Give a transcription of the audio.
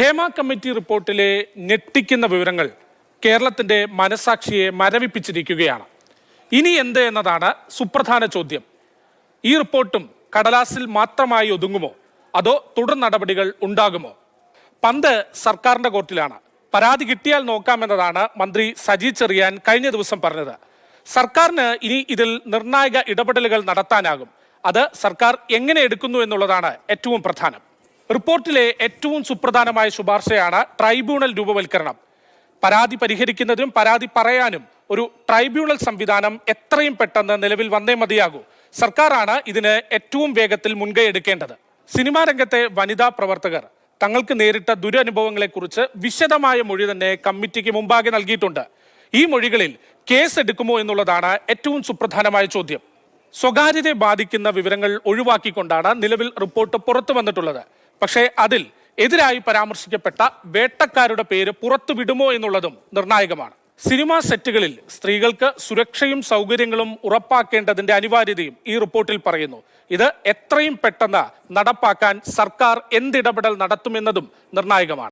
Hema committee റിപ്പോർട്ടിലെ ഞെട്ടിക്കുന്ന വിവരങ്ങൾ കേരളത്തിന്റെ മനസാക്ഷിയെ മരവിപ്പിച്ചിരിക്കുകയാണ്. ഇനി എന്ത് എന്നതാണ് സുപ്രധാന ചോദ്യം. ഈ റിപ്പോർട്ടും കടലാസിൽ മാത്രമായി ഒതുങ്ങുമോ? അതോ തുടർ നടപടികൾ ഉണ്ടാകുമോ? പന്ത് സർക്കാരിന്റെ കോർട്ടിലാണ്. പരാതി കിട്ടിയാൽ നോക്കാമെന്നതാണ് മന്ത്രി സജി ചെറിയാൻ കഴിഞ്ഞ ദിവസം പറഞ്ഞത്. സർക്കാരിന് ഇനി ഇതിൽ നിർണായക ഇടപെടലുകൾ നടത്താനാകും. അത് സർക്കാർ എങ്ങനെ എടുക്കുന്നു എന്നുള്ളതാണ് ഏറ്റവും പ്രധാനം. റിപ്പോർട്ടിലെ ഏറ്റവും സുപ്രധാനമായ ശുപാർശയാണ് ട്രൈബ്യൂണൽ രൂപവൽക്കരണം. പരാതി പരിഹരിക്കുന്നതിനും പരാതി പറയാനും ഒരു ട്രൈബ്യൂണൽ സംവിധാനം എത്രയും പെട്ടെന്ന് നിലവിൽ വന്നേ മതിയാകൂ. സർക്കാരാണ് ഇതിന് ഏറ്റവും വേഗത്തിൽ മുൻകൈ എടുക്കേണ്ടത്. സിനിമാ രംഗത്തെ വനിതാ പ്രവർത്തകർ തങ്ങൾക്ക് നേരിട്ട ദുരനുഭവങ്ങളെക്കുറിച്ച് വിശദമായ മൊഴി തന്നെ കമ്മിറ്റിക്ക് മുമ്പാകെ നൽകിയിട്ടുണ്ട്. ഈ മൊഴികളിൽ കേസ് എടുക്കുമോ എന്നുള്ളതാണ് ഏറ്റവും സുപ്രധാനമായ ചോദ്യം. സ്വകാര്യതയെ ബാധിക്കുന്ന വിവരങ്ങൾ ഒഴിവാക്കിക്കൊണ്ടാണ് നിലവിൽ റിപ്പോർട്ട് പുറത്തു വന്നിട്ടുള്ളത്. പക്ഷേ അതിൽ എതിരായി പരാമർശിക്കപ്പെട്ട വേട്ടക്കാരുടെ പേര് പുറത്തുവിടുമോ എന്നുള്ളതും നിർണായകമാണ്. സിനിമാ സെറ്റുകളിൽ സ്ത്രീകൾക്ക് സുരക്ഷയും സൗകര്യങ്ങളും ഉറപ്പാക്കേണ്ടതിന്റെ അനിവാര്യതയും ഈ റിപ്പോർട്ടിൽ പറയുന്നു. ഇത് എത്രയും പെട്ടെന്ന് നടപ്പാക്കാൻ സർക്കാർ എന്തിടപെടൽ നടത്തുമെന്നതും നിർണായകമാണ്.